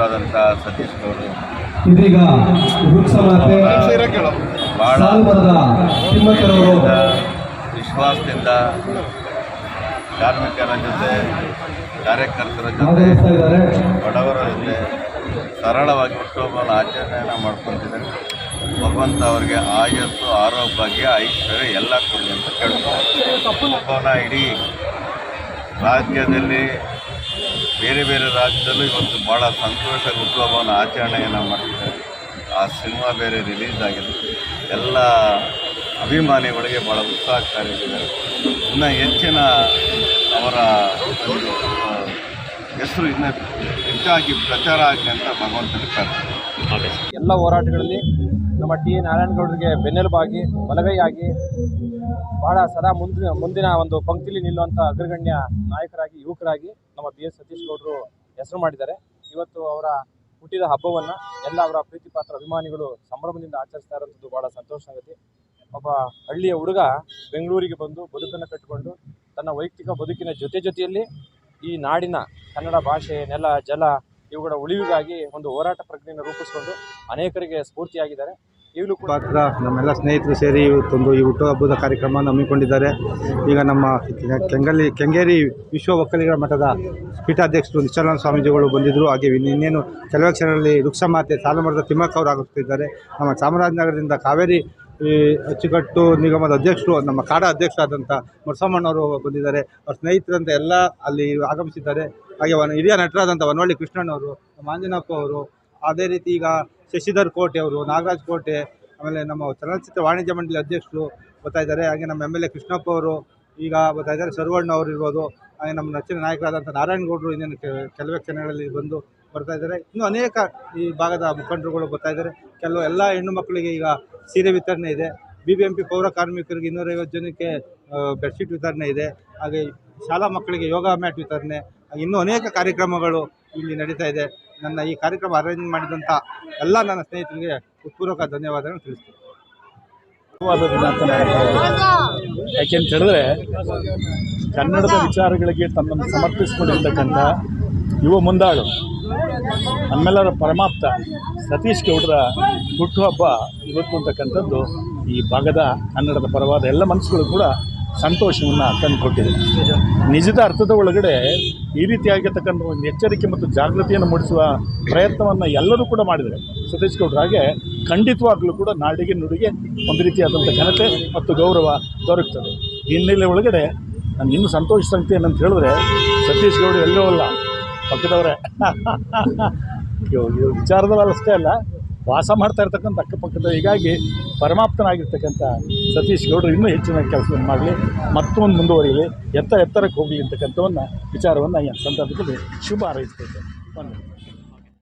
ಇದೀಗ ಸತೀಶ್ ಮಾತೆ ಇದೀಗ ಸಾಲುಮರದ ತಿಮ್ಮಕ್ಕರವರು ವಿಶ್ವಾಸದಿಂದ ಕಾರ್ಮಿಕರ ಜೊತೆ ಕಾರ್ಯಕರ್ತರ ಜೊತೆ ಬಡವರ ಜೊತೆ ಸರಳವಾಗಿ ಹುಟ್ಟುಹಬ್ಬನ ಆಚರಣೆಯನ್ನು ಮಾಡ್ಕೊತಿದ್ದಾರೆ. ಭಗವಂತ ಅವರಿಗೆ ಆಯಸ್ಸು ಆರೋಗ್ಯ ಐಶ್ವರ್ಯ ಎಲ್ಲ ಕೊಡಲಿ ಅಂತ ಕೇಳ್ತಾರೆ. ಇಡೀ ರಾಜ್ಯದಲ್ಲಿ ಬೇರೆ ಬೇರೆ ರಾಜ್ಯದಲ್ಲೂ ಇವತ್ತು ಭಾಳ ಸಂತೋಷ ಹುಟ್ಟುಹಬ್ಬವನ್ನು ಆಚರಣೆಯನ್ನು ಮಾಡ್ತಿದ್ದಾರೆ. ಆ ಸಿನಿಮಾ ಬೇರೆ ರಿಲೀಸ್ ಆಗಿದೆ. ಎಲ್ಲ ಅಭಿಮಾನಿಗಳಿಗೆ ಭಾಳ ಉತ್ಸಾಹಕಾರಿಯಾಗಿದೆ ಇನ್ನು ಹೆಚ್ಚಿನ ಅವರ ಹೆಸರು ಇನ್ನು ಹೆಚ್ಚಾಗಿ ಪ್ರಚಾರ ಆಗಲಿ ಅಂತ ಭಗವಂತನ ಎಲ್ಲ ಹೋರಾಟಗಳಲ್ಲಿ ನಮ್ಮ ಟಿ ನಾರಾಯಣಗೌಡರಿಗೆ ಬೆನ್ನೆಲುಬಾಗಿ, ಬಲಗೈಯಾಗಿ ಬಹಳ ಸದಾ ಮುಂದಿನ ಮುಂದಿನ ಒಂದು ಪಂಕ್ತಿಲಿ ನಿಲ್ಲುವಂಥ ಅಗ್ರಗಣ್ಯ ನಾಯಕರಾಗಿ, ಯುವಕರಾಗಿ ನಮ್ಮ ಬಿ ಎಸ್ ಸತೀಶ್ ಗೌಡರು ಹೆಸರು ಮಾಡಿದ್ದಾರೆ. ಇವತ್ತು ಅವರ ಹುಟ್ಟಿದ ಹಬ್ಬವನ್ನು ಎಲ್ಲ ಅವರ ಪ್ರೀತಿ ಪಾತ್ರ, ಅಭಿಮಾನಿಗಳು ಸಂಭ್ರಮದಿಂದ ಆಚರಿಸ್ತಾ ಇರೋಂಥದ್ದು ಬಹಳ ಸಂತೋಷ ಆಗುತ್ತೆ. ಒಬ್ಬ ಹಳ್ಳಿಯ ಹುಡುಗ ಬೆಂಗಳೂರಿಗೆ ಬಂದು ಬದುಕನ್ನು ಕಟ್ಟಿಕೊಂಡು ತನ್ನ ವೈಯಕ್ತಿಕ ಬದುಕಿನ ಜೊತೆ ಜೊತೆಯಲ್ಲಿ ಈ ನಾಡಿನ ಕನ್ನಡ ಭಾಷೆ, ನೆಲ, ಜಲ ಇವುಗಳ ಉಳಿವಿಗಾಗಿ ಒಂದು ಹೋರಾಟ ಪ್ರಜ್ಞೆಯನ್ನು ರೂಪಿಸಿಕೊಂಡು ಅನೇಕರಿಗೆ ಸ್ಫೂರ್ತಿಯಾಗಿದ್ದಾರೆ. ಪಾತ್ರ ನಮ್ಮೆಲ್ಲ ಸ್ನೇಹಿತರು ಸೇರಿ ಇವತ್ತೊಂದು ಈ ಹುಟ್ಟುಹಬ್ಬದ ಕಾರ್ಯಕ್ರಮವನ್ನು ಹಮ್ಮಿಕೊಂಡಿದ್ದಾರೆ. ಈಗ ನಮ್ಮ ಕೆಂಗಲ್ಲಿ ಕೆಂಗೇರಿ ವಿಶ್ವ ಒಕ್ಕಲಿಗರ ಮಠದ ಪೀಠಾಧ್ಯಕ್ಷರು ನಿಶ್ಚಲಾನಂದ ಸ್ವಾಮೀಜಿಗಳು ಬಂದಿದ್ದರು ಹಾಗೆ ಇನ್ನೇನು ಕೆಲವೇ ಕ್ಷಣಗಳಲ್ಲಿ ವೃಕ್ಷಮಾತೆ ಸಾಲುಮರದ ತಿಮ್ಮಕ್ಕ ಅವರು ಆಗುತ್ತಿದ್ದಾರೆ. ನಮ್ಮ ಚಾಮರಾಜನಗರದಿಂದ ಕಾವೇರಿ, ಈ ಅಚ್ಚುಕಟ್ಟು ನಿಗಮದ ಅಧ್ಯಕ್ಷರು, ನಮ್ಮ ಕಾಡ ಅಧ್ಯಕ್ಷರಾದಂಥ ಮರಸಮ್ಮಣ್ಣವರು ಬಂದಿದ್ದಾರೆ. ಅವ್ರ ಸ್ನೇಹಿತರಂತ ಎಲ್ಲ ಅಲ್ಲಿ ಆಗಮಿಸಿದ್ದಾರೆ. ಹಾಗೆ ಹಿರಿಯ ನಟರಾದಂಥ ವನವಳ್ಳಿ ಕೃಷ್ಣಣ್ಣವರು ನಮ್ಮ ಅವರು, ಅದೇ ರೀತಿ ಈಗ ಶಶಿಧರ್ ಕೋಟೆ ಅವರು, ನಾಗರಾಜ್ ಕೋಟೆ, ಆಮೇಲೆ ನಮ್ಮ ಚಲನಚಿತ್ರ ವಾಣಿಜ್ಯ ಮಂಡಳಿ ಅಧ್ಯಕ್ಷರು ಬರ್ತಾ ಇದ್ದಾರೆ, ಹಾಗೆ ನಮ್ಮ ಎಂ ಎಲ್ ಎ ಕೃಷ್ಣಪ್ಪ ಅವರು, ಈಗ ಬರ್ತಾ ಇದ್ದಾರೆ ಸರ್ವಣ್ಣ ಅವರು ಇರ್ಬೋದು, ಹಾಗೆ ನಮ್ಮ ನೆಚ್ಚಿನ ನಾಯಕರಾದಂಥ ನಾರಾಯಣಗೌಡರು ಇನ್ನೇನು ಕೆಲವೇ ಕ್ಷಣಗಳಲ್ಲಿ ಬಂದು ಬರ್ತಾ ಇದ್ದಾರೆ. ಇನ್ನೂ ಅನೇಕ ಈ ಭಾಗದ ಮುಖಂಡರುಗಳು ಬರ್ತಾ ಇದ್ದಾರೆ. ಕೆಲವು ಎಲ್ಲ ಹೆಣ್ಣು ಮಕ್ಕಳಿಗೆ ಈಗ ಸೀರೆ ವಿತರಣೆ ಇದೆ. ಬಿ ಬಿ ಎಂ ಪಿ ಪೌರ ಕಾರ್ಮಿಕರಿಗೆ ಇನ್ನೂರೈವತ್ತು ಜನಕ್ಕೆ ಬೆಡ್ಶೀಟ್ ವಿತರಣೆ ಇದೆ. ಹಾಗೆ ಶಾಲಾ ಮಕ್ಕಳಿಗೆ ಯೋಗ ಮ್ಯಾಟ್ ವಿತರಣೆ ಇನ್ನೂ ಅನೇಕ ಕಾರ್ಯಕ್ರಮಗಳು ಇಲ್ಲಿ ನಡೀತಾ ಇದೆ. ನನ್ನ ಈ ಕಾರ್ಯಕ್ರಮ ಅರೇಂಜ್ ಮಾಡಿದಂಥ ಎಲ್ಲ ನನ್ನ ಸ್ನೇಹಿತರಿಗೆ ಉತ್ಪೂರ್ವಕ ಧನ್ಯವಾದಗಳನ್ನು ತಿಳಿಸ್ತೀನಿ. ಯಾಕೆಂತ ಹೇಳಿದ್ರೆ, ಕನ್ನಡದ ವಿಚಾರಗಳಿಗೆ ತಮ್ಮನ್ನು ಸಮರ್ಪಿಸಿಕೊಂಡಿರ್ತಕ್ಕಂಥ ಯುವ ಮುಂದಾಳು, ನಮ್ಮೆಲ್ಲರ ಪರಮಾಪ್ತ ಸತೀಶ್ ಗೌಡರ ಹುಟ್ಟುಹಬ್ಬ ಇವತ್ತು ಅಂತಕ್ಕಂಥದ್ದು ಈ ಭಾಗದ ಕನ್ನಡದ ಪರವಾದ ಎಲ್ಲ ಮನಸ್ಸುಗಳು ಕೂಡ ಸಂತೋಷವನ್ನು ತಂದುಕೊಟ್ಟಿದೆ ನಿಜದ ಅರ್ಥದ ಒಳಗಡೆ ಈ ರೀತಿಯಾಗಿರ್ತಕ್ಕಂಥ ಒಂದು ಎಚ್ಚರಿಕೆ ಮತ್ತು ಜಾಗೃತಿಯನ್ನು ಮೂಡಿಸುವ ಪ್ರಯತ್ನವನ್ನು ಎಲ್ಲರೂ ಕೂಡ ಮಾಡಿದರೆ ಸತೀಶ್ ಗೌಡ್ರು ಹಾಗೆ ಖಂಡಿತವಾಗಲೂ ಕೂಡ ನಾಡಿಗೆ ನುಡಿಗೆ ಒಂದು ರೀತಿಯಾದಂಥ ಘನತೆ ಮತ್ತು ಗೌರವ ದೊರಕ್ತದೆ. ಹಿನ್ನೆಲೆ ಒಳಗಡೆ ನಾನು ಇನ್ನೂ ಸಂತೋಷ ಸಂಗತಿ ಏನಂತ ಹೇಳಿದ್ರೆ ಸತೀಶ್ ಗೌಡ್ರು ಎಲ್ಲೋ ಅಲ್ಲ ಪಕ್ಕದವರೇ. ವಿಚಾರದಲ್ಲಿ ಅಲ್ಲಷ್ಟೇ ಅಲ್ಲ. ವಾಸ ಮಾಡ್ತಾ ಇರ್ತಕ್ಕಂಥ ಅಕ್ಕಪಕ್ಕದ ಹೀಗಾಗಿ ಪರಮಾಪ್ತನಾಗಿರ್ತಕ್ಕಂಥ ಸತೀಶ್ ಗೌಡರು ಇನ್ನೂ ಹೆಚ್ಚಿನ ಕೆಲಸವನ್ನು ಮಾಡಲಿ, ಮತ್ತೊಂದು ಮುಂದುವರಿಯಲಿ ಎತ್ತ ಎತ್ತರಕ್ಕೆ ಹೋಗಲಿ ಅಂತಕ್ಕಂಥವನ್ನ ವಿಚಾರವನ್ನು ಈ ಸಂದರ್ಭದಲ್ಲಿ ಶುಭ ಹಾರೈಸ್ತೇನೆ